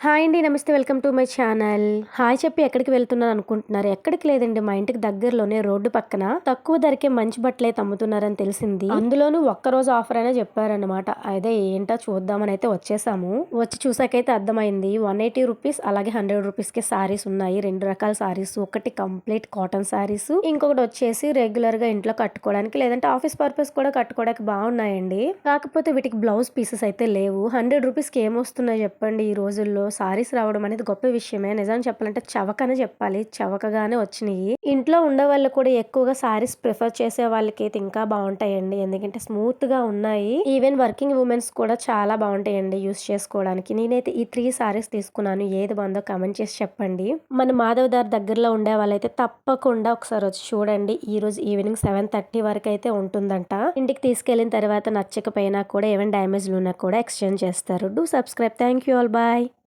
Hi అండి నమస్తే welcome to my channel. Hi చెప్పి ఎక్కడికి వెళ్తున్నాను అనుకుంటున్నారు? ఎక్కడికి లేదండి మా ఇంటికి దగ్గరలోనే రోడ్డు పక్కన. తక్కువ ధరకే మంచి బట్టలు అయితే అమ్ముతున్నారని తెలిసింది. అందులోనూ ఒక్క రోజు ఆఫర్ అయినా చెప్పారనమాట అదే ఏంటో చూద్దామని అయితే వచ్చేసాము. వచ్చి చూసాకైతే అర్థమైంది. వన్ ఎయిటీ రూపీస్ అలాగే హండ్రెడ్ రూపీస్కి సారీస్ ఉన్నాయి. రెండు రకాల సారీస్ ఒకటి కంప్లీట్ కాటన్ సారీస్. ఇంకొకటి వచ్చేసి రెగ్యులర్గా ఇంట్లో కట్టుకోవడానికి లేదంటే ఆఫీస్ పర్పస్ కూడా కట్టుకోవడానికి బాగున్నాయండి. కాకపోతే వీటికి బ్లౌజ్ పీసెస్ అయితే లేవు. హండ్రెడ్ రూపీస్కి ఏమొస్తున్నాయి చెప్పండి ఈ రోజుల్లో? సారీస్ రావడం అనేది గొప్ప విషయమే. నిజం చెప్పాలంటే చవకనే చెప్పాలి. చవకగానే వచ్చినాయి. ఇంట్లో ఉండే వాళ్ళు కూడా ఎక్కువగా సారీస్ ప్రిఫర్ చేసే వాళ్ళకి అయితే ఇంకా బాగుంటాయండి. ఎందుకంటే స్మూత్గా ఉన్నాయి. ఈవెన్ వర్కింగ్ ఉమెన్స్ కూడా చాలా బాగుంటాయండి యూస్ చేసుకోవడానికి. నేనైతే ఈ త్రీ సారీస్ తీసుకున్నాను. ఏది బాగుందో కమెంట్ చేసి చెప్పండి. మన మాధవ్ దార్ దగ్గరలో ఉండే వాళ్ళైతే తప్పకుండా ఒకసారి వచ్చి చూడండి. ఈ రోజు ఈవినింగ్ సెవెన్ థర్టీ వరకు అయితే ఉంటుందంట. ఇంటికి తీసుకెళ్ళిన తర్వాత నచ్చకపోయినా కూడా ఏమైనా డ్యామేజ్లు ఉన్నా కూడా ఎక్స్చేంజ్ చేస్తారు. Do subscribe. Thank you all. Bye.